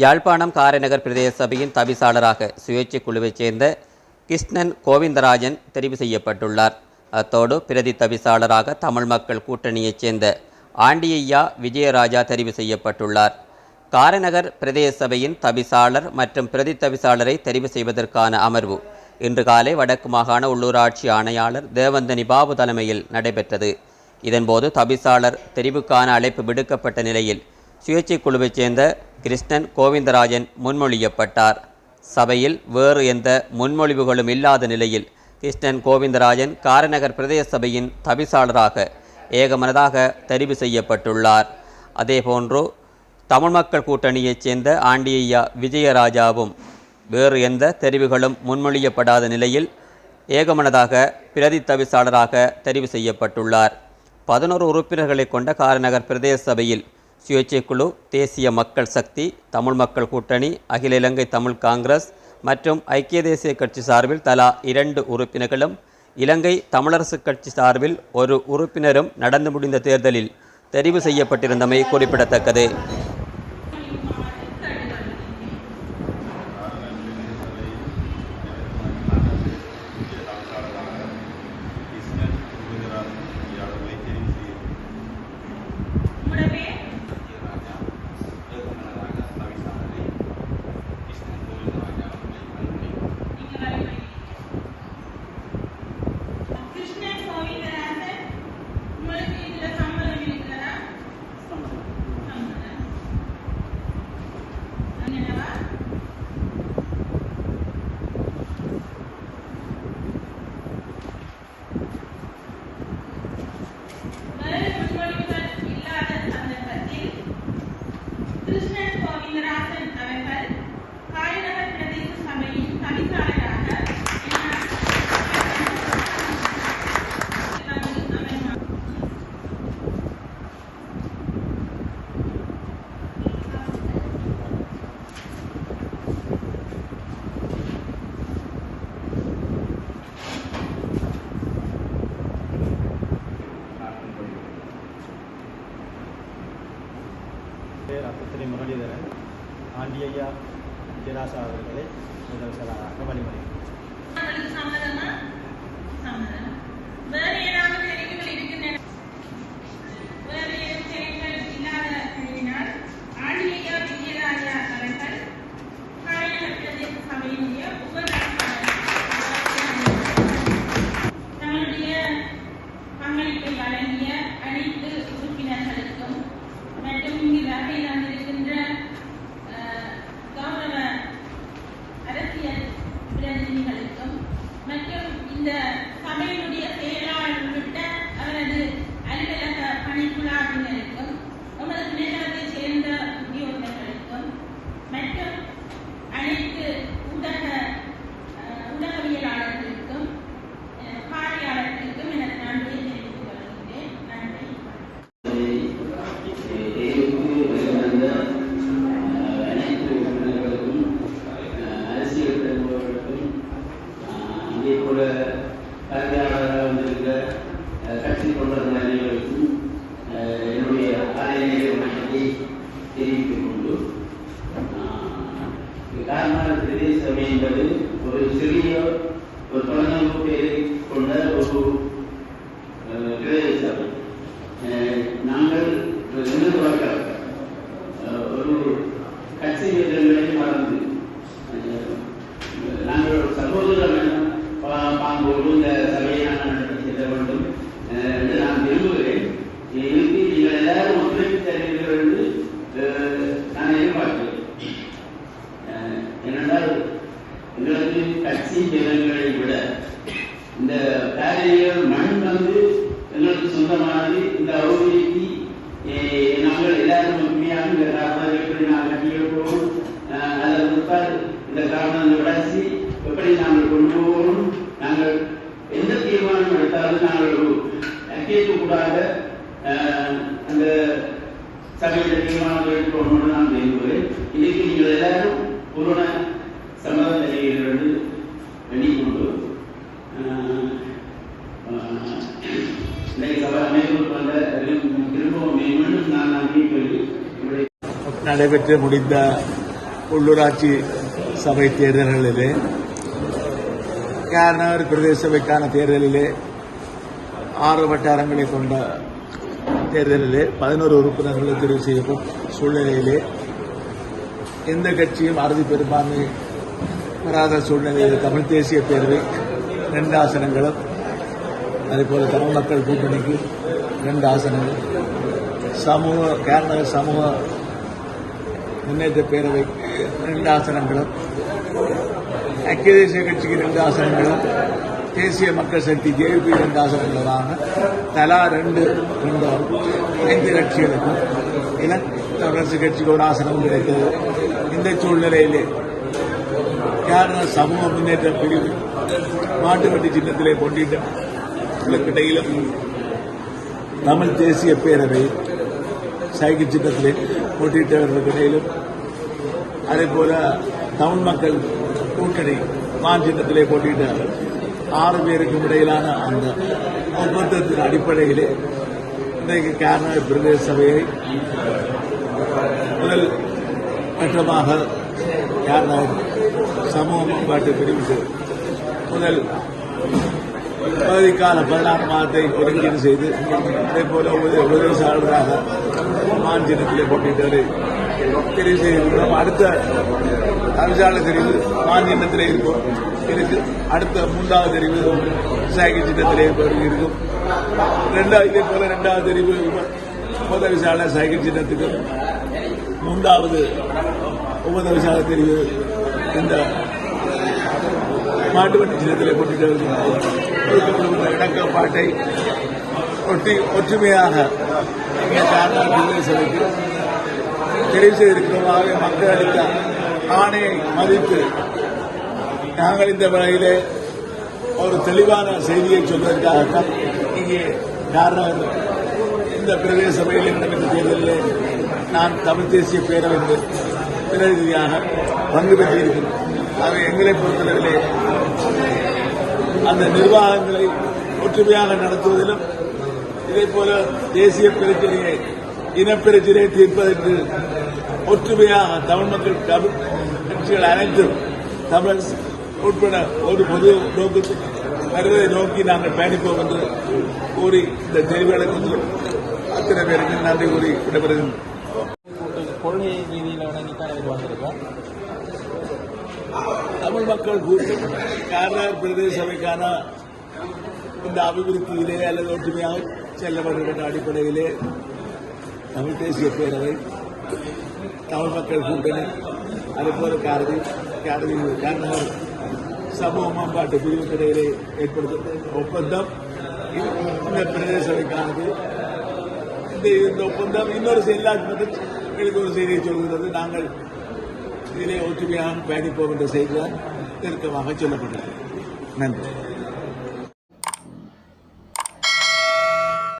யாழ்ப்பாணம் காரைநகர் பிரதேச சபையின் தவிசாளராக சுயேட்சை குழுவைச் சேர்ந்த கிருஷ்ணன் கோவிந்தராஜன் தெரிவு செய்யப்பட்டுள்ளார். அத்தோடு பிரதி தவிசாளராக தமிழ் மக்கள் கூட்டணியைச் சேர்ந்த ஆண்டியையா விஜயராஜா தெரிவு செய்யப்பட்டுள்ளார். காரைநகர் பிரதேச சபையின் தவிசாளர் மற்றும் பிரதி தவிசாளரை தெரிவு செய்வதற்கான அமர்வு இன்று காலை வடக்கு மாகாண உள்ளூராட்சி ஆணையாளர் தேவந்தனி பாபு தலைமையில் நடைபெற்றது. இதன்போது தவிசாளர் தெரிவுக்கான அழைப்பு விடுக்கப்பட்ட நிலையில் சுயேட்சை குழுவைச் சேர்ந்த கிருஷ்ணன் கோவிந்தராஜன் முன்மொழியப்பட்டார். சபையில் வேறு எந்த முன்மொழிவுகளும் இல்லாத நிலையில் கிருஷ்ணன் கோவிந்தராஜன் காரநகர் பிரதேச சபையின் தவிசாளராக ஏகமனதாக தெரிவு செய்யப்பட்டுள்ளார். அதேபோன்று தமிழ் மக்கள் கூட்டணியைச் சேர்ந்த ஆண்டியையா விஜயராஜாவும் வேறு எந்த தெரிவுகளும் முன்மொழியப்படாத நிலையில் ஏகமனதாக பிரதி தவிசாளராக தெரிவு செய்யப்பட்டுள்ளார். பதினோரு உறுப்பினர்களை கொண்ட காரநகர் பிரதேச சபையில் சுயேட்சை குழு தேசிய மக்கள் சக்தி தமிழ் மக்கள் கூட்டணி அகில இலங்கை தமிழ் காங்கிரஸ் மற்றும் ஐக்கிய தேசிய கட்சி சார்பில் தலா இரண்டு உறுப்பினர்களும் இலங்கை தமிழரசுக் கட்சி சார்பில் ஒரு உறுப்பினரும் நடந்து முடிந்த தேர்தலில் தெரிவு செய்யப்பட்டிருந்தமை குறிப்பிடத்தக்கது கிருஷ்ணன் கோவிந்தராஜன் உங்களுக்கு இதுல சம்மதம் இருக்கிறதா சம்மதம் என்னவா வேறு முன்மொழிவுகள் இல்லாத சந்தர்ப்பத்தில் கிருஷ்ணன் கோவிந்தராஜன் அவர்கள் காரிநகர் பிரதேச சபையின் தவிசாளராக அமைந்தார் பேர் அப்புத்திரி முரளிதரன் ஆண்டியா விஜயராசா அவர்களை முதல் செயலாளராக வழிமுறை உங்களுக்கு சம்மதமா? மற்றும் இங்கு வருகை தந்திருக்கின்ற அஹ், கௌரவ அரசியல் பிரதிநிதிகளுக்கும் மற்றும் இந்த சபையினுடைய செயலாளர் உள்ளிட்ட அவரது அலுவலக பணிக்குழாவினருக்கும் நமது நிலையத்தைச் சேர்ந்த உத்தியோகர்களுக்கும் மற்றும் அனைத்து ஊடக அஹ், ஊடகவியலாளர்களுக்கும் அஹ், பார்வையாளர்களுக்கும் எனது நன்றியை தெரிவித்துக் கொள்கின்றேன் நன்றி தேர்வுக்கு வெளிவந்த அனைத்து உறுப்பினர்களுக்கும் அரசியல் பிரமுகர்களுக்கும் அதே போல பார்வையாளராக வந்திருக்க கட்சி தொண்டர்கள் அனைவருக்கும் என்னுடைய ஆலய வணக்கத்தை தெரிவித்துக் கொண்டு காரணமான பிரதேச சபை என்பது ஒரு சிறிய ஒரு தொலைநோக்கு பேரை கொண்ட ஒரு அஹ், பிரதேச சபை அஹ், நாங்கள் நிர்வாகம் ஒரு கட்சி வீரர்களை மறந்து அஹ், நாங்கள் ஒரு சகோதரர் பா- பாம்போடு இந்த சபையை நான் நடத்தி செல்ல வேண்டும் அஹ், என்று நான் விரும்புகிறேன் இதுக்கு நீங்கள் எல்லாரும் ஒத்துழைப்பு தருவீர்கள் என்று அஹ், நான் எதிர்பார்க்கிறேன் அஹ், ஏனென்றால் எங்களுக்கு கட்சி ஜனங்களை விட இந்த காரியம் மண் வந்து எங்களுக்கு சொந்தமானது இந்த அவுதிக்கு நாங்கள் எல்லாரும் உண்மையாக இந்த கிராமத்தை எப்படி நாங்கள் கட்டியிருப்போம் கொடுத்தார் இந்த காரணம் வளர்ச்சி எப்படி நாங்கள் கொண்டு போவோம் நாங்கள் எந்த தீர்மானம் எடுத்தாலும் நாங்கள் ஒரு ஐக்கியத்து அந்த சபையில தீர்மானம் எடுக்கணும்னு நான் விரும்புகிறேன். இதுக்கு நீங்கள் எல்லாரும் பூரண சம்மதம் தெரிகிறீர்கள் என்று எண்ணிக்கொண்டு இன்னைக்கு சபை அமைப்புக்கு வந்த திரும்பவும் மீண்டும் நான் நன்றி நடைபெற்று முடிந்த உள்ளூராட்சி சபை தேர்தல்களிலே கேரநகர் பிரதேச சபைக்கான தேர்தலிலே ஆறு வட்டாரங்களை கொண்ட தேர்தலிலே பதினோரு உறுப்பினர்களை தெரிவு செய்யப்படும் சூழ்நிலையிலே எந்த கட்சியும் அறுதி பெரும்பான்மை பெறாத சூழ்நிலையில் தமிழ் தேசிய பேரவை ரெண்டு ஆசனங்களும் அதேபோல தமிழ் மக்கள் கூட்டணிக்கு ரெண்டு ஆசனங்கள் சமூக கேரள சமூக முன்னேற்ற பேரவைக்கு ரெண்டு ஆசனங்களும் ஐக்கிய தேசிய கட்சிக்கு ரெண்டு ஆசனங்களும் தேசிய மக்கள் சக்தி ஜேபி ரெண்டு ஆசனங்களுமாக தலா ரெண்டு ரெண்டு ஐந்து கட்சிகளுக்கும் இளம் தமிழரசு கட்சிக்கு ஒரு ஆசனம் கிடைத்தது. இந்த சூழ்நிலையிலே கேரள சமூக முன்னேற்ற பிரிவு மாட்டுவண்டி சின்னத்திலே போட்டியிட்ட தமிழ் தேசிய பேரவை சைக்கிள் சின்னத்திலே போட்டியிட்டவர்களுக்கு இடையிலும் அதே போல தமிழ் மக்கள் கூட்டணி மான் போட்டியிட்டார்கள். ஆறு பேருக்கும் இடையிலான அந்த ஒப்பந்தத்தின் அடிப்படையிலே இன்றைக்கு கேரள பிரதேச சபையை முதல் கட்டமாக கேரளா சமூக மேம்பாட்டு பிரிவுக்கு முதல் பகுதிக்கால பதினாறு மாதத்தை ஒதுக்கீடு செய்து அதே போல உதவி சார்பாக மாநிலத்திலே போட்டியிட்டவரை தெரிவு செய்திருக்கிறோம் அடுத்த அரசாளர் தெரிவு மாநிலத்தில் இருக்கும் இருக்கு அடுத்த மூன்றாவது தெரிவு சைக்கிள் சின்னத்திலே இருப்பவருக்கு இருக்கும் ரெண்டாவது இதே போல ரெண்டாவது தெரிவு உபதவிசாளர் சைக்கிள் சின்னத்துக்கு மூன்றாவது உபதவிசாளர் தெரிவு இந்த மாட்டுவண்டி சின்னத்திலே போட்டிட்டு கொடுக்கப்படுகிற இணக்கப்பாட்டை ஒட்டி ஒற்றுமையாக இங்கே சார்ந்த சபைக்கு தெரிவு செய்திருக்கிறோம் ஆகவே மக்கள் அளித்த ஆணையை மதித்து நாங்கள் இந்த வகையிலே ஒரு தெளிவான செய்தியை சொல்வதற்காகத்தான் இங்கே காரணம் இந்த பிரதேச சபையில் நடைபெற்ற தேர்தலிலே நான் தமிழ் தேசிய பேரவைக்கு பிரதிநிதியாக பங்கு பெற்றிருக்கிறேன். ஆகவே எங்களை பொறுத்தளவிலே அந்த நிர்வாகங்களை ஒற்றுமையாக நடத்துவதிலும் இதே போல தேசிய பிரச்சனையை இனப்பிரச்சனையை தீர்ப்பதற்கு ஒற்றுமையாக தமிழ் மக்கள் தமிழ் கட்சிகள் அனைத்தும் தமிழ் உட்பட ஒரு பொது நோக்கத்துக்கு வருவதை நோக்கி நாங்கள் பயணிப்போம் என்று கூறி இந்த தெரிவுகளுக்கு அத்தனை பேருக்கு நன்றி கூறி விடைபெறுகின்றோம் கொள்கை ரீதியில் வந்திருக்கோம் தமிழ் மக்கள் கூட்டம் கார்னார் பிரதேச சபைக்கான இந்த அபிவிருத்தியிலே அல்லது ஒற்றுமையாக செல்ல வேண்டும் என்ற அடிப்படையிலே தமிழ் தேசிய பேரவை தமிழ் மக்கள் கூட்டணி அதுபோல காரதி காரதி கார்னார் சமூக மேம்பாட்டு பிரிவுக்கு இடையிலே ஏற்படுத்த ஒப்பந்தம் இந்த பிரதேச சபைக்கானது இந்த இந்த ஒப்பந்தம் இன்னொரு செயலாற்று எங்களுக்கு ஒரு செய்தியை சொல்கிறது நாங்கள் இதிலே ஒற்றுமையாக பயணிப்போம் என்ற செய்திதான் நெருக்கமாக சொல்லப்பட்டது நன்றி